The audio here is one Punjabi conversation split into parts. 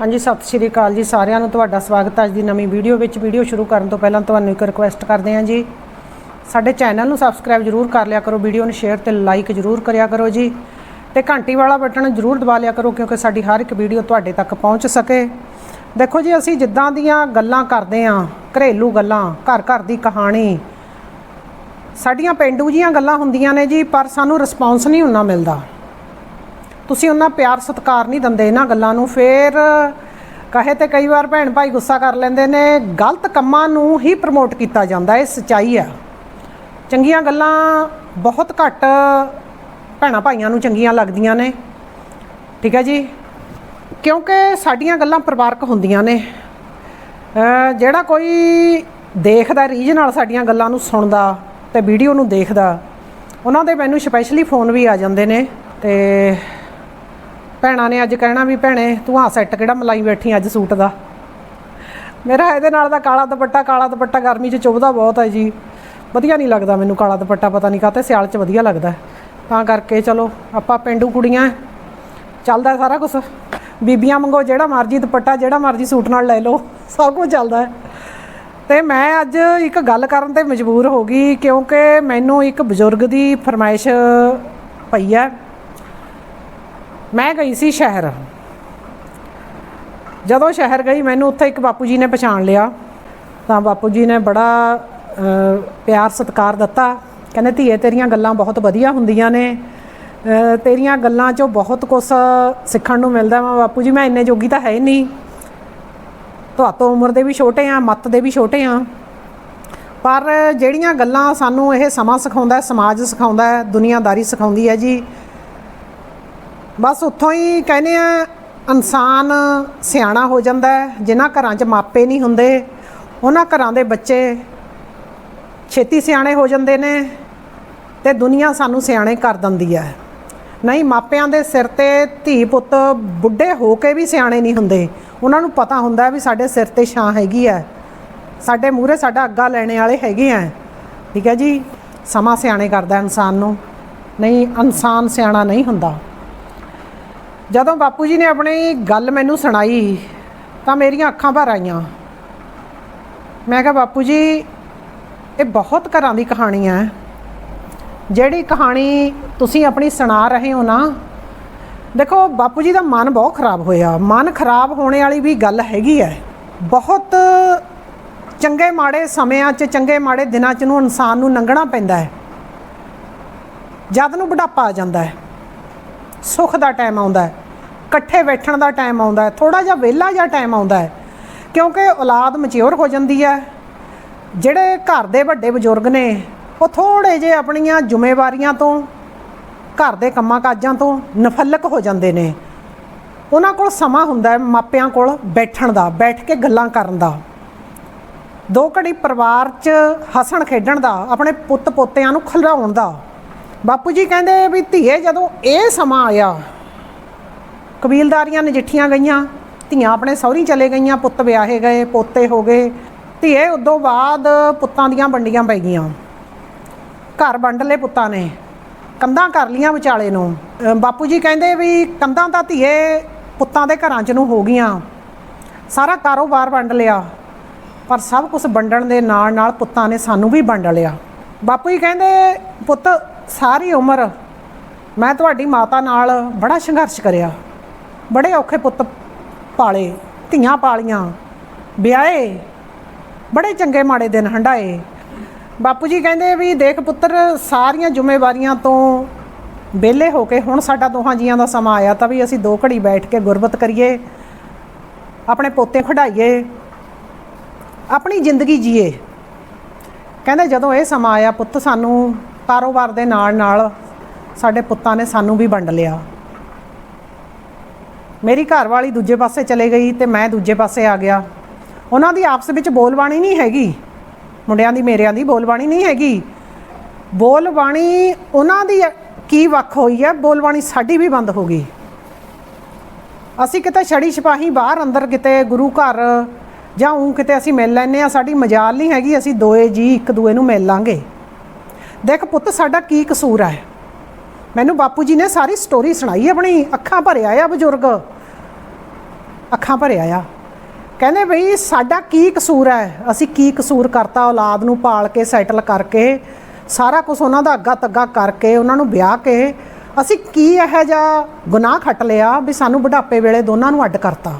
ਹਾਂਜੀ, ਸਤਿ ਸ਼੍ਰੀ ਅਕਾਲ ਜੀ ਸਾਰਿਆਂ ਨੂੰ। ਤੁਹਾਡਾ ਸਵਾਗਤ ਹੈ ਅੱਜ ਦੀ ਨਵੀਂ ਵੀਡੀਓ ਵਿੱਚ। ਵੀਡੀਓ ਸ਼ੁਰੂ ਕਰਨ ਤੋਂ ਪਹਿਲਾਂ ਤੁਹਾਨੂੰ ਇੱਕ ਰਿਕੁਐਸਟ ਕਰਦੇ ਹਾਂ ਜੀ। ਸਾਡੇ ਚੈਨਲ ਨੂੰ ਸਬਸਕ੍ਰਾਈਬ ਜਰੂਰ ਕਰ ਲਿਆ ਕਰੋ, ਵੀਡੀਓ ਨੂੰ ਸ਼ੇਅਰ ਤੇ ਲਾਈਕ ਜਰੂਰ ਕਰਿਆ ਕਰੋ ਜੀ। ਤੇ ਘੰਟੀ ਵਾਲਾ ਬਟਨ ਜਰੂਰ ਦਬਾ ਲਿਆ ਕਰੋ, ਕਿਉਂਕਿ ਸਾਡੀ ਹਰ ਇੱਕ ਵੀਡੀਓ ਤੁਹਾਡੇ ਤੱਕ ਪਹੁੰਚ ਸਕੇ। ਦੇਖੋ ਜੀ, ਅਸੀਂ ਜਿੱਦਾਂ ਦੀਆਂ ਗੱਲਾਂ ਕਰਦੇ ਆਂ ਘਰੇਲੂ ਗੱਲਾਂ, ਘਰ ਘਰ ਦੀ ਕਹਾਣੀ। ਸਾਡੀਆਂ ਪਿੰਡੂ ਜੀਆਂ ਗੱਲਾਂ ਹੁੰਦੀਆਂ ਨੇ ਜੀ, ਪਰ ਸਾਨੂੰ ਰਿਸਪੌਂਸ ਨਹੀਂ ਉਹਨਾਂ ਮਿਲਦਾ। ਤੁਸੀਂ ਉਹਨਾਂ ਪਿਆਰ ਸਤਿਕਾਰ ਨਹੀਂ ਦਿੰਦੇ ਇਹਨਾਂ ਗੱਲਾਂ ਨੂੰ, ਫੇਰ ਕਹੇ ਤੇ ਕਈ ਵਾਰ ਭੈਣ ਭਾਈ ਗੁੱਸਾ ਕਰ ਲੈਂਦੇ ਨੇ, ਗਲਤ ਕੰਮਾਂ ਨੂੰ ਹੀ ਪ੍ਰਮੋਟ ਕੀਤਾ ਜਾਂਦਾ, ਇਹ ਸਚਾਈ ਆ। ਚੰਗੀਆਂ ਗੱਲਾਂ ਬਹੁਤ ਘੱਟ ਭੈਣਾ ਭਾਈਆਂ ਨੂੰ ਚੰਗੀਆਂ ਲੱਗਦੀਆਂ ਨੇ। ਠੀਕ ਹੈ ਜੀ? ਕਿਉਂਕਿ ਸਾਡੀਆਂ ਗੱਲਾਂ ਪਰਿਵਾਰਕ ਹੁੰਦੀਆਂ ਨੇ। ਜਿਹੜਾ ਕੋਈ ਦੇਖਦਾ ਰੀਝ ਨਾਲ ਸਾਡੀਆਂ ਗੱਲਾਂ ਨੂੰ ਸੁਣਦਾ ਤੇ ਵੀਡੀਓ ਨੂੰ ਦੇਖਦਾ, ਉਹਨਾਂ ਦੇ ਮੈਨੂੰ ਸਪੈਸ਼ਲੀ ਫੋਨ ਵੀ ਆ ਜਾਂਦੇ ਨੇ ਤੇ ਭੈਣਾਂ ਨੇ ਅੱਜ ਕਹਿਣਾ ਵੀ ਭੈਣੇ, ਤੂੰ ਆ ਸੈੱਟ ਕਿਹੜਾ ਮਲਾਈ ਬੈਠੀ ਅੱਜ ਸੂਟ ਦਾ? ਮੇਰਾ ਇਹਦੇ ਨਾਲ ਦਾ ਕਾਲਾ ਦੁਪੱਟਾ ਕਾਲਾ ਦੁਪੱਟਾ ਗਰਮੀ 'ਚ ਚੁੱਭਦਾ ਬਹੁਤ ਹੈ ਜੀ। ਵਧੀਆ ਨਹੀਂ ਲੱਗਦਾ ਮੈਨੂੰ ਕਾਲਾ ਦੁਪੱਟਾ, ਪਤਾ ਨਹੀਂ ਕਾਹਤੇ ਸਿਆਲ 'ਚ ਵਧੀਆ ਲੱਗਦਾ ਤਾਂ ਕਰਕੇ ਚਲੋ, ਆਪਾਂ ਪਿੰਡੂ ਕੁੜੀਆਂ ਚੱਲਦਾ ਸਾਰਾ ਕੁਝ ਬੀਬੀਆਂ ਮੰਗੋ ਜਿਹੜਾ ਮਰਜ਼ੀ ਦੁਪੱਟਾ, ਜਿਹੜਾ ਮਰਜ਼ੀ ਸੂਟ ਨਾਲ ਲੈ ਲਓ, ਸਭ ਕੁਝ ਚੱਲਦਾ ਹੈ। ਤੇ ਮੈਂ ਅੱਜ ਇੱਕ ਗੱਲ ਕਰਨ ਤੇ ਮਜਬੂਰ ਹੋ ਗਈ, ਕਿਉਂਕਿ ਮੈਨੂੰ ਇੱਕ ਬਜ਼ੁਰਗ ਦੀ ਫਰਮਾਇਸ਼ ਪਈ ਹੈ। ਮੈਂ ਗਈ ਸੀ ਸ਼ਹਿਰ। ਜਦੋਂ ਸ਼ਹਿਰ ਗਈ, ਮੈਨੂੰ ਉੱਥੇ ਇੱਕ ਬਾਪੂ ਜੀ ਨੇ ਪਛਾਣ ਲਿਆ। ਤਾਂ ਬਾਪੂ ਜੀ ਨੇ ਬੜਾ ਪਿਆਰ ਸਤਿਕਾਰ ਦਿੱਤਾ। ਕਹਿੰਦੇ, ਧੀਏ, ਤੇਰੀਆਂ ਗੱਲਾਂ ਬਹੁਤ ਵਧੀਆ ਹੁੰਦੀਆਂ ਨੇ। ਤੇਰੀਆਂ ਗੱਲਾਂ 'ਚੋਂ ਬਹੁਤ ਕੁਝ ਸਿੱਖਣ ਨੂੰ ਮਿਲਦਾ ਵਾ ਬਾਪੂ ਜੀ। ਮੈਂ ਇੰਨੇ ਜੋਗੀ ਤਾਂ ਹੈ ਹੀ ਨਹੀਂ। ਤੁਹਾਤੋਂ ਉਮਰ ਦੇ ਵੀ ਛੋਟੇ ਆ, ਮੱਤ ਦੇ ਵੀ ਛੋਟੇ ਆ। ਪਰ ਜਿਹੜੀਆਂ ਗੱਲਾਂ ਸਾਨੂੰ ਇਹ ਸਮਾਂ ਸਿਖਾਉਂਦਾ ਸਮਾਜ ਸਿਖਾਉਂਦਾ ਦੁਨੀਆਦਾਰੀ ਸਿਖਾਉਂਦੀ ਹੈ ਜੀ ਬਸ ਉੱਥੋਂ ਹੀ ਕਹਿੰਦੇ ਆ, ਇਨਸਾਨ ਸਿਆਣਾ ਹੋ ਜਾਂਦਾ ਹੈ, ਜਿਨ੍ਹਾਂ ਘਰਾਂ 'ਚ ਮਾਪੇ ਨਹੀਂ ਹੁੰਦੇ, ਉਹਨਾਂ ਘਰਾਂ ਦੇ ਬੱਚੇ ਛੇਤੀ ਸਿਆਣੇ ਹੋ ਜਾਂਦੇ ਨੇ ਤੇ ਦੁਨੀਆ ਸਾਨੂੰ ਸਿਆਣੇ ਕਰ ਦਿੰਦੀ ਹੈ। ਨਹੀਂ, ਮਾਪਿਆਂ ਦੇ ਸਿਰ ਤੇ ਧੀ ਪੁੱਤ ਬੁੱਢੇ ਹੋ ਕੇ ਵੀ ਸਿਆਣੇ ਨਹੀਂ ਹੁੰਦੇ। ਉਹਨਾਂ ਨੂੰ ਪਤਾ ਹੁੰਦਾ ਵੀ ਸਾਡੇ ਸਿਰ ਤੇ ਛਾਂ ਹੈਗੀ ਹੈ। ਸਾਡੇ ਮੂਹਰੇ ਸਾਡਾ ਅੱਗਾ ਲੈਣੇ ਵਾਲੇ ਹੈਗੇ ਆ ਠੀਕ ਹੈ ਜੀ? ਸਮਾਂ ਸਿਆਣੇ ਕਰਦਾ ਇਨਸਾਨ ਨੂੰ। ਨਹੀਂ, ਇਨਸਾਨ ਸਿਆਣਾ ਨਹੀਂ ਹੁੰਦਾ। ਜਦੋਂ ਬਾਪੂ ਜੀ ਨੇ ਆਪਣੀ ਗੱਲ ਮੈਨੂੰ ਸੁਣਾਈ, ਤਾਂ ਮੇਰੀਆਂ ਅੱਖਾਂ ਭਰ ਆਈਆਂ। ਮੈਂ ਕਿਹਾ, ਬਾਪੂ ਜੀ, ਇਹ ਬਹੁਤ ਘਰਾਂ ਦੀ ਕਹਾਣੀ ਹੈ। ਜਿਹੜੀ ਕਹਾਣੀ ਤੁਸੀਂ ਆਪਣੀ ਸੁਣਾ ਰਹੇ ਹੋ ਨਾ, ਦੇਖੋ, ਬਾਪੂ ਜੀ ਦਾ ਮਨ ਬਹੁਤ ਖਰਾਬ ਹੋਇਆ। ਮਨ ਖਰਾਬ ਹੋਣੇ ਵਾਲੀ ਵੀ ਗੱਲ ਹੈਗੀ ਹੈ। ਬਹੁਤ ਚੰਗੇ ਮਾੜੇ ਸਮਿਆਂ 'ਚ, ਚੰਗੇ ਮਾੜੇ ਦਿਨਾਂ 'ਚ ਨੂੰ ਇਨਸਾਨ ਨੂੰ ਲੰਘਣਾ ਪੈਂਦਾ ਹੈ। ਜਦ ਨੂੰ ਬੁਢਾਪਾ ਆ ਜਾਂਦਾ ਹੈ। ਸੁੱਖ ਦਾ ਟਾਈਮ ਆਉਂਦਾ ਹੈ, ਇਕੱਠੇ ਬੈਠਣ ਦਾ ਟਾਈਮ ਆਉਂਦਾ ਹੈ ਥੋੜਾ ਜਿਹਾ ਵਿਹਲਾ ਜਿਹਾ ਟਾਈਮ ਆਉਂਦਾ ਹੈ, ਕਿਉਂਕਿ ਔਲਾਦ ਮੈਚੁਰ ਹੋ ਜਾਂਦੀ ਹੈ, ਜਿਹੜੇ ਘਰ ਦੇ ਵੱਡੇ ਬਜ਼ੁਰਗ ਨੇ, ਉਹ ਥੋੜੇ ਜਿਹੇ ਆਪਣੀਆਂ ਜ਼ਿੰਮੇਵਾਰੀਆਂ ਤੋਂ, ਘਰ ਦੇ ਕੰਮਾਂ ਕਾਜਾਂ ਤੋਂ ਨਫਲਕ ਹੋ ਜਾਂਦੇ ਨੇ। ਉਹਨਾਂ ਕੋਲ ਸਮਾਂ ਹੁੰਦਾ ਹੈ ਮਾਪਿਆਂ ਕੋਲ ਬੈਠਣ ਦਾ, ਬੈਠ ਕੇ ਗੱਲਾਂ ਕਰਨ ਦਾ। ਦੋ ਘੜੀ ਪਰਿਵਾਰ 'ਚ ਹੱਸਣ ਖੇਡਣ ਦਾ, ਆਪਣੇ ਪੁੱਤ ਪੋਤਿਆਂ ਨੂੰ ਖਿਲਾਉਣ ਦਾ। ਬਾਪੂ ਜੀ ਕਹਿੰਦੇ ਵੀ ਧੀਏ ਜਦੋਂ ਇਹ ਸਮਾਂ ਆਇਆ, ਕਬੀਲਦਾਰੀਆਂ ਨਜਿੱਠੀਆਂ ਗਈਆਂ, ਧੀਆਂ ਆਪਣੇ ਸਹੁਰੀ ਚਲੇ ਗਈਆਂ, ਪੁੱਤ ਵਿਆਹੇ ਗਏ, ਪੋਤੇ ਹੋ ਗਏ, ਧੀਏ ਉਦੋਂ ਬਾਅਦ ਪੁੱਤਾਂ ਦੀਆਂ ਵੰਡੀਆਂ ਪੈ ਗਈਆਂ। ਘਰ ਵੰਡ ਲਏ ਪੁੱਤਾਂ ਨੇ, ਕੰਧਾਂ ਕਰ ਲੀਆਂ ਵਿਚਾਲੇ ਨੂੰ। ਬਾਪੂ ਜੀ ਕਹਿੰਦੇ ਵੀ ਕੰਧਾਂ ਤਾਂ ਧੀਏ ਪੁੱਤਾਂ ਦੇ ਘਰਾਂ 'ਚ ਨੂੰ ਹੋ ਗਈਆਂ, ਸਾਰਾ ਕਾਰੋਬਾਰ ਵੰਡ ਲਿਆ, ਪਰ ਸਭ ਕੁਝ ਵੰਡਣ ਦੇ ਨਾਲ ਨਾਲ ਪੁੱਤਾਂ ਨੇ ਸਾਨੂੰ ਵੀ ਵੰਡ ਲਿਆ। ਬਾਪੂ ਜੀ ਕਹਿੰਦੇ, ਪੁੱਤ ਸਾਰੀ ਉਮਰ ਮੈਂ ਤੁਹਾਡੀ ਮਾਤਾ ਨਾਲ ਬੜਾ ਸੰਘਰਸ਼ ਕਰਿਆ। ਬੜੇ ਔਖੇ ਪੁੱਤ ਪਾਲੇ, ਧੀਆਂ ਪਾਲੀਆਂ, ਵਿਆਹੇ, ਬੜੇ ਚੰਗੇ ਮਾੜੇ ਦਿਨ ਹੰਡਾਏ ਬਾਪੂ ਜੀ ਕਹਿੰਦੇ ਵੀ ਦੇਖ ਪੁੱਤਰ, ਸਾਰੀਆਂ ਜ਼ਿੰਮੇਵਾਰੀਆਂ ਤੋਂ ਵਿਹਲੇ ਹੋ ਕੇ ਹੁਣ ਸਾਡਾ ਦੋਹਾਂ ਜੀਆਂ ਦਾ ਸਮਾਂ ਆਇਆ ਤਾਂ ਵੀ ਅਸੀਂ ਦੋ ਘੜੀ ਬੈਠ ਕੇ ਗੁਰਬਤ ਕਰੀਏ, ਆਪਣੇ ਪੋਤੇ ਖੜਾਈਏ ਆਪਣੀ ਜ਼ਿੰਦਗੀ ਜੀਏ। ਕਹਿੰਦੇ ਜਦੋਂ ਇਹ ਸਮਾਂ ਆਇਆ ਪੁੱਤ ਸਾਨੂੰ ਕਾਰੋਬਾਰ ਦੇ ਨਾਲ ਨਾਲ ਸਾਡੇ ਪੁੱਤਾਂ ਨੇ ਸਾਨੂੰ ਵੀ ਵੰਡ ਲਿਆ। ਮੇਰੀ ਘਰ ਵਾਲੀ ਦੂਜੇ ਪਾਸੇ ਚਲੇ ਗਈ ਤੇ ਮੈਂ ਦੂਜੇ ਪਾਸੇ ਆ ਗਿਆ। ਉਹਨਾਂ ਦੀ ਆਪਸ ਵਿੱਚ ਬੋਲਬਾਣੀ ਨਹੀਂ ਹੈਗੀ। ਮੁੰਡਿਆਂ ਦੀ, ਮੇਰਿਆਂ ਦੀ ਬੋਲਬਾਣੀ ਨਹੀਂ ਹੈਗੀ। ਬੋਲਬਾਣੀ ਉਹਨਾਂ ਦੀ ਕੀ ਵੱਖ ਹੋਈ ਹੈ? ਬੋਲਬਾਣੀ ਸਾਡੀ ਵੀ ਬੰਦ ਹੋ ਗਈ। ਅਸੀਂ ਕਿਤੇ ਛੜੀ ਛਪਾਹੀ ਬਾਹਰ ਅੰਦਰ ਕਿਤੇ ਗੁਰੂ ਘਰ ਜਾਂ ਉਂ ਕਿਤੇ ਅਸੀਂ ਮਿਲ ਲੈਨੇ ਆ ਸਾਡੀ ਮਜਾਲ ਨਹੀਂ ਹੈਗੀ, ਅਸੀਂ ਦੋਏ ਜੀ ਇੱਕ ਦੂਏ ਨੂੰ ਮਿਲ ਲਾਂਗੇ। ਦੇਖ ਪੁੱਤ, ਸਾਡਾ ਕੀ ਕਸੂਰ ਹੈ ਮੈਨੂੰ ਬਾਪੂ ਜੀ ਨੇ ਸਾਰੀ ਸਟੋਰੀ ਸੁਣਾਈ ਆਪਣੀ, ਅੱਖਾਂ ਭਰਿਆ ਆ ਬਜ਼ੁਰਗ। ਅੱਖਾਂ ਭਰਿਆ ਆ। ਕਹਿੰਦੇ ਬਈ, ਸਾਡਾ ਕੀ ਕਸੂਰ ਹੈ ਅਸੀਂ ਕੀ ਕਸੂਰ ਕਰਤਾ ਔਲਾਦ ਨੂੰ ਪਾਲ ਕੇ ਸੈਟਲ ਕਰਕੇ, ਸਾਰਾ ਕੁਝ ਉਹਨਾਂ ਦਾ ਅੱਗਾ ਤੱਗਾ ਕਰਕੇ, ਉਹਨਾਂ ਨੂੰ ਵਿਆਹ ਕੇ, ਅਸੀਂ ਕੀ ਇਹੋ ਜਿਹਾ ਗੁਨਾਹ ਖੱਟ ਲਿਆ ਵੀ ਸਾਨੂੰ ਬੁਢਾਪੇ ਵੇਲੇ ਦੋਨਾਂ ਨੂੰ ਅੱਡ ਕਰਤਾ?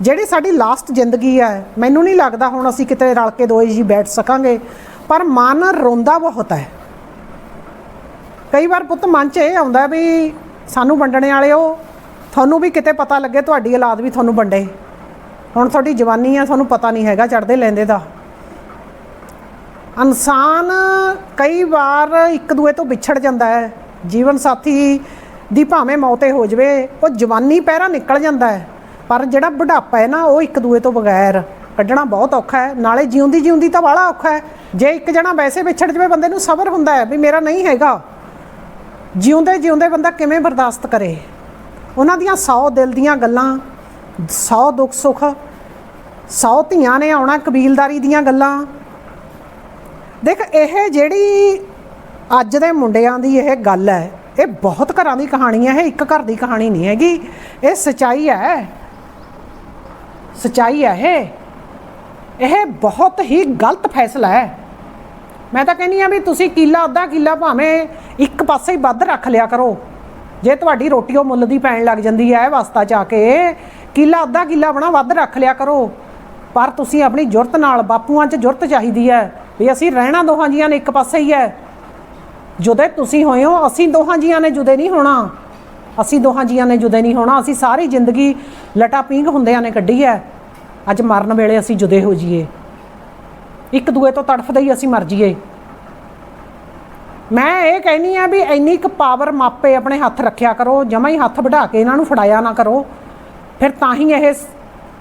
ਜਿਹੜੀ ਸਾਡੀ ਲਾਸਟ ਜ਼ਿੰਦਗੀ ਹੈ ਮੈਨੂੰ ਨਹੀਂ ਲੱਗਦਾ ਹੁਣ ਅਸੀਂ ਕਿਤੇ ਰਲ ਕੇ ਦੋਏ ਜੀ ਬੈਠ ਸਕਾਂਗੇ। ਪਰ ਮਨ ਰੋਂਦਾ ਬਹੁਤ ਹੈ। ਕਈ ਵਾਰ ਪੁੱਤ ਮਨ 'ਚ ਇਹ ਆਉਂਦਾ ਵੀ ਸਾਨੂੰ ਵੰਡਣੇ ਵਾਲਿਓ ਤੁਹਾਨੂੰ ਵੀ ਕਿਤੇ ਪਤਾ ਲੱਗੇ ਤੁਹਾਡੀ ਔਲਾਦ ਵੀ ਤੁਹਾਨੂੰ ਵੰਡੇ। ਹੁਣ ਤੁਹਾਡੀ ਜਵਾਨੀ ਆ, ਤੁਹਾਨੂੰ ਪਤਾ ਨਹੀਂ ਹੈਗਾ ਚੜਦੇ ਲੈਂਦੇ ਦਾ। ਇਨਸਾਨ ਕਈ ਵਾਰ ਇੱਕ ਦੂਏ ਤੋਂ ਵਿਛੜ ਜਾਂਦਾ ਹੈ। ਜੀਵਨ ਸਾਥੀ ਦੀ ਭਾਵੇਂ ਮੌਤੇ ਹੋ ਜਵੇ, ਉਹ ਜਵਾਨੀ ਪਹਿਰਾ ਨਿਕਲ ਜਾਂਦਾ ਹੈ। ਪਰ ਜਿਹੜਾ ਬੁਢਾਪਾ ਹੈ ਨਾ, ਉਹ ਇੱਕ ਦੂਏ ਤੋਂ ਬਗੈਰ ਕੱਢਣਾ ਬਹੁਤ ਔਖਾ ਹੈ। ਨਾਲੇ ਜਿਉਂਦੀ ਜਿਉਂਦੀ ਤਾਂ ਬਾਹਲਾ ਔਖਾ ਹੈ। ਜੇ ਇੱਕ ਜਣਾ ਵੈਸੇ ਵਿਛੜ ਜਵੇ, ਬੰਦੇ ਨੂੰ ਸਬਰ ਹੁੰਦਾ ਹੈ ਵੀ ਮੇਰਾ ਨਹੀਂ ਹੈਗਾ। ਜਿਉਂਦੇ ਜਿਉਂਦੇ ਬੰਦਾ ਕਿਵੇਂ ਬਰਦਾਸ਼ਤ ਕਰੇ? ਉਹਨਾਂ ਦੀਆਂ 100 ਦਿਲ ਦੀਆਂ ਗੱਲਾਂ 100 ਦੁੱਖ ਸੁੱਖ 100 ਧੀਆਂ ਨੇ ਆਉਣਾ ਕਬੀਲਦਾਰੀ ਦੀਆਂ ਗੱਲਾਂ। ਦੇਖ, ਇਹ ਜਿਹੜੀ ਅੱਜ ਦੇ ਮੁੰਡਿਆਂ ਦੀ ਇਹ ਗੱਲ ਹੈ, ਇਹ ਬਹੁਤ ਘਰਾਂ ਦੀ ਕਹਾਣੀ ਹੈ, ਇਹ ਇੱਕ ਘਰ ਦੀ ਕਹਾਣੀ ਨਹੀਂ ਹੈਗੀ। ਇਹ ਸਚਾਈ ਹੈ। ਸਚਾਈ ਹੈ ਇਹ। ਇਹ ਬਹੁਤ ਹੀ ਗਲਤ ਫੈਸਲਾ ਹੈ। ਮੈਂ ਤਾਂ ਕਹਿੰਦੀ ਆ ਵੀ ਤੁਸੀਂ ਕਿੱਲਾ ਅੱਧਾ ਕਿੱਲਾ ਭਾਵੇਂ ਇੱਕ ਪਾਸੇ ਹੀ ਵੱਧ ਰੱਖ ਲਿਆ ਕਰੋ। ਜੇ ਤੁਹਾਡੀ ਰੋਟੀ ਉਹ ਮੁੱਲ ਦੀ ਪੈਣ ਲੱਗ ਜਾਂਦੀ ਹੈ ਵਸਤਾ ਚ ਆ ਕੇ, ਕਿੱਲਾ ਅੱਧਾ ਕਿੱਲਾ ਬਣਾ ਵੱਧ ਰੱਖ ਲਿਆ ਕਰੋ। ਪਰ ਤੁਸੀਂ ਆਪਣੀ ਜੁਰਤ ਨਾਲ ਬਾਪੂਆਂ 'ਚ ਜੁਰਤ ਚਾਹੀਦੀ ਹੈ ਵੀ ਅਸੀਂ ਰਹਿਣਾ ਦੋਹਾਂ ਜੀਆਂ ਨੇ ਇੱਕ ਪਾਸੇ ਹੀ ਹੈ। ਜੁਦੇ ਤੁਸੀਂ ਹੋਏ ਹੋ, ਅਸੀਂ ਦੋਹਾਂ ਜੀਆਂ ਨੇ ਜੁਦੇ ਨਹੀਂ ਹੋਣਾ। ਅਸੀਂ ਦੋਹਾਂ ਜੀਆਂ ਨੇ ਜੁਦੇ ਨਹੀਂ ਹੋਣਾ, ਅਸੀਂ ਸਾਰੀ ਜ਼ਿੰਦਗੀ ਲਟਾ ਪੀਂਘ ਹੁੰਦਿਆਂ ਨੇ ਕੱਢੀ ਹੈ। ਅੱਜ ਮਰਨ ਵੇਲੇ ਅਸੀਂ ਜੁਦੇ ਹੋ ਜਾਈਏ। ਇੱਕ ਦੂਏ ਤੋਂ ਤੜਫਦੇ ਹੀ ਅਸੀਂ ਮਰ ਜਾਈਏ। ਮੈਂ ਇਹ ਕਹਿਨੀ ਆ ਵੀ ਇੰਨੀ ਕੁ ਪਾਵਰ ਮਾਪੇ ਆਪਣੇ ਹੱਥ ਰੱਖਿਆ ਕਰੋ, ਜਮਾ ਹੀ ਹੱਥ ਵਢਾ ਕੇ ਇਹਨਾਂ ਨੂੰ ਫੜਾਇਆ ਨਾ ਕਰੋ। ਫਿਰ ਤਾਂ ਹੀ ਇਹ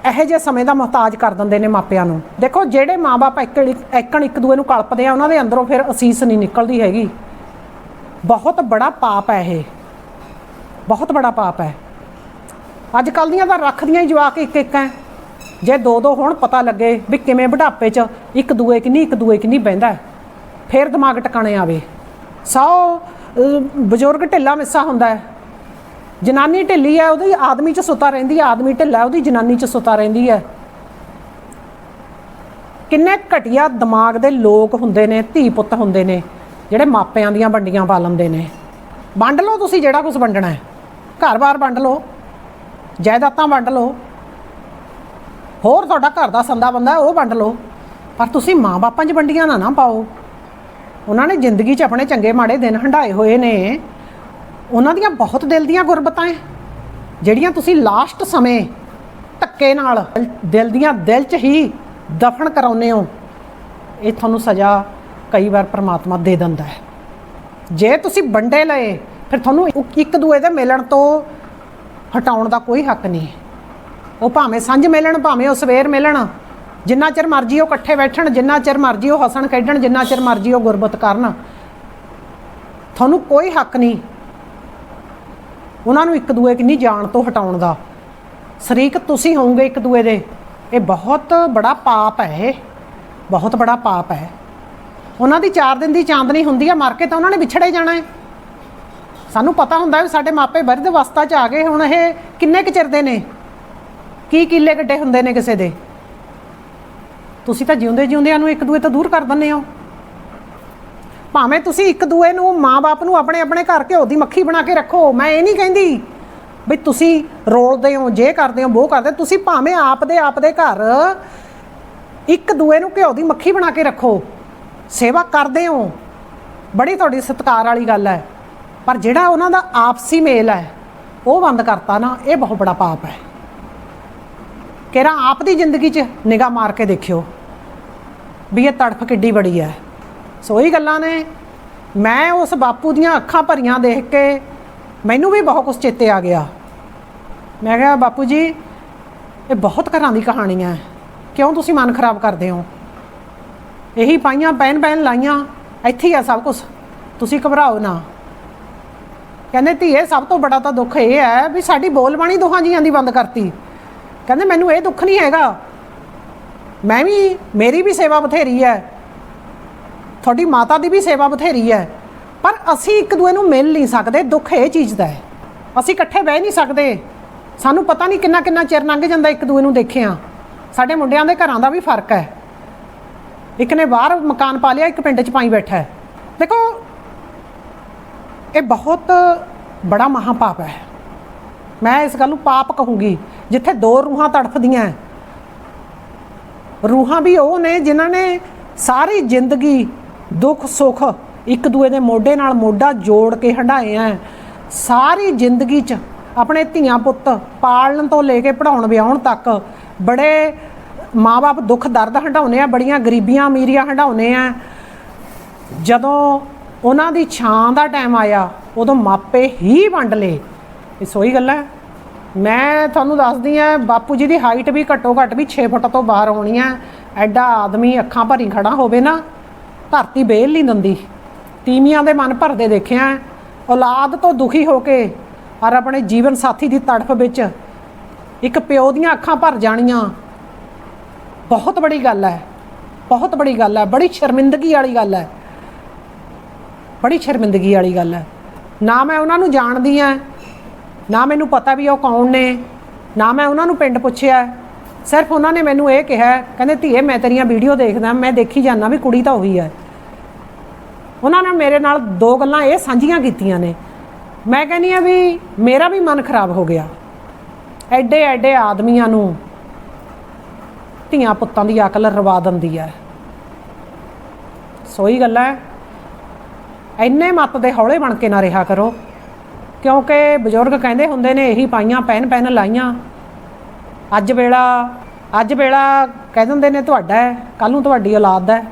ਇਹੋ ਜਿਹੇ ਸਮੇਂ ਦਾ ਮੁਹਤਾਜ ਕਰ ਦਿੰਦੇ ਨੇ ਮਾਪਿਆਂ ਨੂੰ। ਦੇਖੋ, ਜਿਹੜੇ ਮਾਪੇ ਇੱਕ ਇੱਕਣ ਇੱਕ ਦੂਏ ਨੂੰ ਕਲਪਦੇ ਆ, ਉਹਨਾਂ ਦੇ ਅੰਦਰੋਂ ਫਿਰ ਅਸੀਸ ਨਹੀਂ ਨਿਕਲਦੀ ਹੈਗੀ। ਬਹੁਤ ਬੜਾ ਪਾਪ ਹੈ ਇਹ। ਬਹੁਤ ਬੜਾ ਪਾਪ ਹੈ। ਅੱਜ ਕੱਲ੍ਹ ਦੀਆਂ ਤਾਂ ਰੱਖਦੀਆਂ ਹੀ ਜਵਾਕ ਇੱਕ ਇੱਕ ਹੈ। ਜੇ ਦੋ ਦੋ ਹੁਣ ਪਤਾ ਲੱਗੇ ਵੀ ਕਿਵੇਂ ਬੁਢਾਪੇ 'ਚ ਇੱਕ ਦੂਏ ਕਿੰਨੀ, ਇੱਕ ਦੂਏ ਕਿੰਨੀ ਬਹਿੰਦਾ ਹੈ। ਫੇਰ ਦਿਮਾਗ ਟਿਕਾਣੇ ਆਵੇ। ਸੌ ਬਜ਼ੁਰਗ ਢਿੱਲਾ ਮਿੱਸਾ ਹੁੰਦਾ ਹੈ। ਜਨਾਨੀ ਢਿੱਲੀ ਹੈ, ਉਹਦੀ ਆਦਮੀ 'ਚ ਸੁੱਤਾ ਰਹਿੰਦੀ ਹੈ, ਆਦਮੀ ਢਿੱਲਾ ਉਹਦੀ ਜਨਾਨੀ 'ਚ ਸੁੱਤਾ ਰਹਿੰਦੀ ਹੈ। ਕਿੰਨੇ ਘਟੀਆ ਦਿਮਾਗ ਦੇ ਲੋਕ ਹੁੰਦੇ ਨੇ, ਧੀ ਪੁੱਤ ਹੁੰਦੇ ਨੇ, ਜਿਹੜੇ ਮਾਪਿਆਂ ਦੀਆਂ ਵੰਡੀਆਂ ਪਾ ਲੈਂਦੇ ਨੇ। ਵੰਡ ਲਓ ਤੁਸੀਂ ਜਿਹੜਾ ਕੁਝ ਵੰਡਣਾ ਹੈ। ਘਰ-ਬਾਰ ਵੰਡ ਲਓ। ਜਾਇਦਾਦਾਂ ਵੰਡ ਲਓ। ਹੋਰ ਤੁਹਾਡਾ ਘਰ ਦਾ ਸੰਦਾ ਬੰਦਾ ਉਹ ਵੰਡ ਲਓ। ਪਰ ਤੁਸੀਂ ਮਾਂ-ਬਾਪਾਂ 'ਚ ਵੰਡੀਆਂ ਨਾ ਨਾ ਪਾਓ। ਉਹਨਾਂ ਨੇ ਜ਼ਿੰਦਗੀ 'ਚ ਆਪਣੇ ਚੰਗੇ ਮਾੜੇ ਦਿਨ ਹੰਡਾਏ ਹੋਏ ਨੇ। ਉਹਨਾਂ ਦੀਆਂ ਬਹੁਤ ਦਿਲ ਦੀਆਂ ਗੁਰਬਤਾਂ ਹੈ ਜਿਹੜੀਆਂ ਤੁਸੀਂ ਲਾਸਟ ਸਮੇਂ ਧੱਕੇ ਨਾਲ ਦਿਲ ਦੀਆਂ ਦਿਲ 'ਚ ਹੀ ਦਫਨ ਕਰਾਉਂਦੇ ਹੋ। ਇਹ ਤੁਹਾਨੂੰ ਸਜ਼ਾ ਕਈ ਵਾਰ ਪ੍ਰਮਾਤਮਾ ਦੇ ਦਿੰਦਾ ਹੈ। ਜੇ ਤੁਸੀਂ ਵੰਡੇ ਲਏ, ਫਿਰ ਤੁਹਾਨੂੰ ਇੱਕ ਦੂਏ ਦੇ ਮਿਲਣ ਤੋਂ ਹਟਾਉਣ ਦਾ ਕੋਈ ਹੱਕ ਨਹੀਂ। ਉਹ ਭਾਵੇਂ ਸਾਂਝ ਮਿਲਣ, ਭਾਵੇਂ ਉਹ ਸਵੇਰ ਮਿਲਣ, ਜਿੰਨਾ ਚਿਰ ਮਰਜ਼ੀ ਉਹ ਇਕੱਠੇ ਬੈਠਣ, ਜਿੰਨਾ ਚਿਰ ਮਰਜ਼ੀ ਉਹ ਹੱਸਣ ਖੇਡਣ, ਜਿੰਨਾ ਚਿਰ ਮਰਜ਼ੀ ਉਹ ਗੁਰਬਤ ਕਰਨ। ਤੁਹਾਨੂੰ ਕੋਈ ਹੱਕ ਨਹੀਂ ਉਹਨਾਂ ਨੂੰ ਇੱਕ ਦੂਏ ਕਿੰਨੀ ਜਾਣ ਤੋਂ ਹਟਾਉਣ ਦਾ। ਸ਼ਰੀਕ ਤੁਸੀਂ ਹੋਵੋਗੇ ਇੱਕ ਦੂਏ ਦੇ। ਇਹ ਬਹੁਤ ਬੜਾ ਪਾਪ ਹੈ ਇਹ। ਬਹੁਤ ਬੜਾ ਪਾਪ ਹੈ। ਉਹਨਾਂ ਦੀ 4 ਦਿਨ ਦੀ ਚਾਂਦਨੀ ਹੁੰਦੀ ਆ, ਮਰ ਕੇ ਤਾਂ ਉਹਨਾਂ ਨੇ ਵਿਛੜੇ ਜਾਣਾ ਹੈ। ਸਾਨੂੰ ਪਤਾ ਹੁੰਦਾ ਵੀ ਸਾਡੇ ਮਾਪੇ ਬਿਰਧ ਅਵਸਥਾ 'ਚ ਆ ਗਏ, ਹੁਣ ਇਹ ਕਿੰਨੇ ਕੁ ਚਿਰ ਦੇ ਨੇ? ਕੀ ਕਿੱਲੇ ਗੱਡੇ ਹੁੰਦੇ ਨੇ ਕਿਸੇ ਦੇ? ਤੁਸੀਂ ਤਾਂ ਜਿਉਂਦੇ ਜਿਉਂਦਿਆਂ ਨੂੰ ਇੱਕ ਦੂਏ ਤੋਂ ਦੂਰ ਕਰ ਦਿੰਦੇ ਹੋ। ਭਾਵੇਂ ਤੁਸੀਂ ਇੱਕ ਦੂਏ ਨੂੰ ਮਾਂ-ਬਾਪ ਨੂੰ ਆਪਣੇ ਆਪਣੇ ਘਰ ਘਿਓ ਦੀ ਮੱਖੀ ਬਣਾ ਕੇ ਰੱਖੋ, ਮੈਂ ਇਹ ਨਹੀਂ ਕਹਿੰਦੀ ਵੀ ਤੁਸੀਂ ਰੋਲਦੇ ਹੋ, ਜੇ ਕਰਦੇ ਹੋ ਉਹ ਕਰਦੇ, ਤੁਸੀਂ ਭਾਵੇਂ ਆਪ ਦੇ ਆਪ ਦੇ ਘਰ ਇੱਕ ਦੂਏ ਨੂੰ ਘਿਓ ਦੀ ਮੱਖੀ ਬਣਾ ਕੇ ਰੱਖੋ, ਸੇਵਾ ਕਰਦੇ ਹੋ। ਬੜੀ ਤੁਹਾਡੀ ਸਤਿਕਾਰ ਵਾਲੀ ਗੱਲ ਹੈ। ਪਰ ਜਿਹੜਾ ਉਹਨਾਂ ਦਾ ਆਪਸੀ ਮੇਲ ਹੈ, ਉਹ ਬੰਦ ਕਰਤਾ ਨਾ, ਇਹ ਬਹੁਤ ਬੜਾ ਪਾਪ ਹੈ। ਕਿਹੜਾ ਆਪ ਦੀ ਜ਼ਿੰਦਗੀ 'ਚ ਨਿਗਾਹ ਮਾਰ ਕੇ ਦੇਖਿਓ ਵੀ ਇਹ ਤੜਫ ਕਿੱਡੀ ਬੜੀ ਹੈ ਸੋ ਇਹ ਗੱਲਾਂ ਨੇ। ਮੈਂ ਉਸ ਬਾਪੂ ਦੀਆਂ ਅੱਖਾਂ ਭਰੀਆਂ ਦੇਖ ਕੇ ਮੈਨੂੰ ਵੀ ਬਹੁਤ ਕੁਝ ਚੇਤੇ ਆ ਗਿਆ। ਮੈਂ ਕਿਹਾ, ਬਾਪੂ ਜੀ, ਇਹ ਬਹੁਤ ਘਰਾਂ ਦੀ ਕਹਾਣੀ ਹੈ ਕਿਉਂ ਤੁਸੀਂ ਮਨ ਖਰਾਬ ਕਰਦੇ ਹੋ? ਇਹੀ ਪਾਈਆਂ, ਪੈਨ ਪੈਨ ਲਾਈਆਂ, ਇੱਥੇ ਹੀ ਆ ਸਭ ਕੁਝ ਤੁਸੀਂ ਘਬਰਾਓ ਨਾ। ਕਹਿੰਦੇ, ਧੀਏ, ਸਭ ਤੋਂ ਬੜਾ ਤਾਂ ਦੁੱਖ ਇਹ ਹੈ ਵੀ ਸਾਡੀ ਬੋਲਬਾਣੀ ਦੋਹਾਂ ਜੀਆਂ ਦੀ ਬੰਦ ਕਰਤੀ। ਕਹਿੰਦੇ ਮੈਨੂੰ ਇਹ ਦੁੱਖ ਨਹੀਂ ਹੈਗਾ। ਮੈਂ ਵੀ, ਮੇਰੀ ਵੀ ਸੇਵਾ ਬਥੇਰੀ ਹੈ। ਤੁਹਾਡੀ ਮਾਤਾ ਦੀ ਵੀ ਸੇਵਾ ਬਥੇਰੀ ਹੈ। ਪਰ ਅਸੀਂ ਇੱਕ ਦੂਏ ਨੂੰ ਮਿਲ ਨਹੀਂ ਸਕਦੇ, ਦੁੱਖ ਇਹ ਚੀਜ਼ ਦਾ ਹੈ। ਅਸੀਂ ਇਕੱਠੇ ਬਹਿ ਨਹੀਂ ਸਕਦੇ। ਸਾਨੂੰ ਪਤਾ ਨਹੀਂ ਕਿੰਨਾ ਕਿੰਨਾ ਚਿਰ ਲੰਘ ਜਾਂਦਾ ਇੱਕ ਦੂਏ ਨੂੰ ਦੇਖਿਆ। ਸਾਡੇ ਮੁੰਡਿਆਂ ਦੇ ਘਰਾਂ ਦਾ ਵੀ ਫ਼ਰਕ ਹੈ। ਇੱਕ ਨੇ ਬਾਹਰ ਮਕਾਨ ਪਾ ਲਿਆ, ਇੱਕ ਪਿੰਡ 'ਚ ਪਾਈ ਬੈਠਾ ਹੈ। ਦੇਖੋ, ਇਹ ਬਹੁਤ ਬੜਾ ਮਹਾਪਾਪ ਹੈ। ਮੈਂ ਇਸ ਗੱਲ ਨੂੰ ਪਾਪ ਕਹੂੰਗੀ। ਜਿੱਥੇ ਦੋ ਰੂਹਾਂ ਤੜਫਦੀਆਂ ਰੂਹਾਂ ਵੀ ਉਹ ਨੇ ਜਿਨ੍ਹਾਂ ਨੇ ਸਾਰੀ ਜ਼ਿੰਦਗੀ ਦੁੱਖ, ਸੁੱਖ ਇੱਕ ਦੂਏ ਦੇ ਮੋਢੇ ਨਾਲ ਮੋਢਾ ਜੋੜ ਕੇ ਹੰਡਾਏ ਆ ਸਾਰੀ ਜ਼ਿੰਦਗੀ 'ਚ ਆਪਣੇ ਧੀਆਂ ਪੁੱਤ ਪਾਲਣ ਤੋਂ ਲੈ ਕੇ ਪੜਾਉਣ ਵਿਆਹਣ ਤੱਕ ਬੜੇ ਮਾਪੇ ਦੁੱਖ, ਦਰਦ ਹੰਡਾਉਨੇ ਆ, ਬੜੀਆਂ ਗਰੀਬੀਆਂ ਅਮੀਰੀਆਂ ਹੰਡਾਉਨੇ ਆ। ਜਦੋਂ ਉਹਨਾਂ ਦੀ ਛਾਂ ਦਾ ਟਾਈਮ ਆਇਆ, ਉਦੋਂ ਮਾਪੇ ਹੀ ਵੰਡ ਲਏ। ਇਹ ਸੋਈ ਗੱਲ ਹੈ ਮੈਂ ਤੁਹਾਨੂੰ ਦੱਸਦੀ ਆ ਬਾਪੂ ਜੀ ਦੀ ਹਾਈਟ ਵੀ ਘੱਟੋ ਘੱਟ ਵੀ 6 ਫੁੱਟ ਤੋਂ ਬਾਹਰ ਹੋਣੀ ਆ। ਐਡਾ ਆਦਮੀ ਅੱਖਾਂ ਭਰੀ ਖੜਾ ਹੋਵੇ ਨਾ, ਧਰਤੀ ਬੇਲ ਨਹੀਂ ਦਿੰਦੀ। ਤੀਵੀਆਂ ਦੇ ਮਨ ਭਰਦੇ ਦੇਖਿਆ, ਔਲਾਦ ਤੋਂ ਦੁਖੀ ਹੋ ਕੇ ਔਰ ਆਪਣੇ ਜੀਵਨ ਸਾਥੀ ਦੀ ਤੜਫ ਵਿੱਚ ਇੱਕ ਪਿਓ ਦੀਆਂ ਅੱਖਾਂ ਭਰ ਜਾਣੀਆਂ। ਬਹੁਤ ਬੜੀ ਗੱਲ ਹੈ, ਬਹੁਤ ਬੜੀ ਗੱਲ ਹੈ, ਬੜੀ ਸ਼ਰਮਿੰਦਗੀ ਵਾਲੀ ਗੱਲ ਹੈ। ਬੜੀ ਸ਼ਰਮਿੰਦਗੀ ਵਾਲੀ ਗੱਲ ਹੈ। ਨਾ ਮੈਂ ਉਹਨਾਂ ਨੂੰ ਜਾਣਦੀ ਆ ਨਾ ਮੈਨੂੰ ਪਤਾ ਵੀ ਉਹ ਕੌਣ ਨੇ, ਨਾ ਮੈਂ ਉਹਨਾਂ ਨੂੰ ਪਿੰਡ ਪੁੱਛਿਆ। ਸਿਰਫ ਉਹਨਾਂ ਨੇ ਮੈਨੂੰ ਇਹ ਕਿਹਾ, ਕਹਿੰਦੇ, ਧੀਏ, ਮੈਂ ਤੇਰੀਆਂ ਵੀਡੀਓ ਦੇਖਦਾ, ਮੈਂ ਦੇਖੀ ਜਾਂਦਾ ਵੀ ਕੁੜੀ ਤਾਂ ਉਹੀ ਹੈ। ਉਹਨਾਂ ਨੇ ਮੇਰੇ ਨਾਲ ਦੋ ਗੱਲਾਂ ਇਹ ਸਾਂਝੀਆਂ ਕੀਤੀਆਂ ਨੇ। ਮੈਂ ਕਹਿੰਦੀ ਆ ਵੀ ਮੇਰਾ ਵੀ ਮਨ ਖਰਾਬ ਹੋ ਗਿਆ। ਐਡੇ ਐਡੇ ਆਦਮੀਆਂ ਨੂੰ ਧੀਆਂ ਪੁੱਤਾਂ ਦੀ ਅਕਲ ਰਵਾ ਦਿੰਦੀ ਹੈ। ਸੋਈ ਗੱਲ ਹੈ। ਇੰਨੇ ਮੱਤ ਦੇ ਹੌਲੇ ਬਣ ਕੇ ਨਾ ਰਿਹਾ ਕਰੋ। ਕਿਉਂਕਿ ਬਜ਼ੁਰਗ ਕਹਿੰਦੇ ਹੁੰਦੇ ਨੇ, ਇਹੀ ਪਾਈਆਂ, ਪੈਨ ਪੈਨ ਲਾਈਆਂ। ਅੱਜ ਵੇਲਾ ਅੱਜ ਵੇਲਾ ਕਹਿ ਦਿੰਦੇ ਨੇ ਤੁਹਾਡਾ ਹੈ ਕੱਲ ਨੂੰ ਤੁਹਾਡੀ ਔਲਾਦ ਹੈ।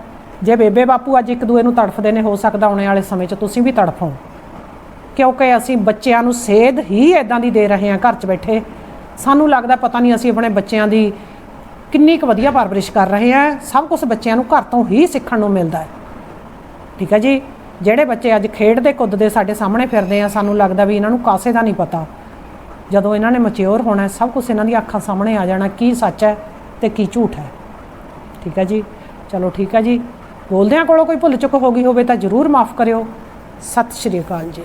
ਜੇ ਬੇਬੇ ਬਾਪੂ ਅੱਜ ਇੱਕ ਦੂਏ ਨੂੰ ਤੜਫਦੇ ਨੇ, ਹੋ ਸਕਦਾ ਆਉਣੇ ਵਾਲੇ ਸਮੇਂ 'ਚ ਤੁਸੀਂ ਵੀ ਤੜਫੋ ਕਿਉਂਕਿ ਅਸੀਂ ਬੱਚਿਆਂ ਨੂੰ ਸੇਧ ਹੀ ਇਦਾਂ ਦੀ ਦੇ ਰਹੇ ਹਾਂ ਘਰ 'ਚ ਬੈਠੇ। ਸਾਨੂੰ ਲੱਗਦਾ ਪਤਾ ਨਹੀਂ ਅਸੀਂ ਆਪਣੇ ਬੱਚਿਆਂ ਦੀ ਕਿੰਨੀ ਕੁ ਵਧੀਆ ਪਰਵਰਿਸ਼ ਕਰ ਰਹੇ ਹਾਂ। ਸਭ ਕੁਝ ਬੱਚਿਆਂ ਨੂੰ ਘਰ ਤੋਂ ਹੀ ਸਿੱਖਣ ਨੂੰ ਮਿਲਦਾ ਹੈ। ਠੀਕ ਹੈ ਜੀ? ਜਿਹੜੇ ਬੱਚੇ ਅੱਜ ਖੇਡਦੇ, ਕੁੱਦਦੇ, ਸਾਡੇ ਸਾਹਮਣੇ ਫਿਰਦੇ ਆ, ਸਾਨੂੰ ਲੱਗਦਾ ਵੀ ਇਹਨਾਂ ਨੂੰ ਕਾਸੇ ਦਾ ਨਹੀਂ ਪਤਾ। ਜਦੋਂ ਇਹਨਾਂ ਨੇ ਮੈਚਿਓਰ ਹੋਣਾ, ਸਭ ਕੁਝ ਇਹਨਾਂ ਦੀਆਂ ਅੱਖਾਂ ਸਾਹਮਣੇ ਆ ਜਾਣਾ, ਕੀ ਸੱਚ ਹੈ ਤੇ ਕੀ ਝੂਠ ਹੈ। ਠੀਕ ਹੈ ਜੀ? ਚਲੋ ਠੀਕ ਹੈ ਜੀ। ਬੋਲਦਿਆਂ ਕੋਲੋਂ ਕੋਈ ਭੁੱਲ ਚੁੱਕ ਹੋ ਗਈ ਹੋਵੇ ਤਾਂ ਜਰੂਰ ਮਾਫ ਕਰਿਓ। ਸਤਿ ਸ਼੍ਰੀ ਅਕਾਲ ਜੀ।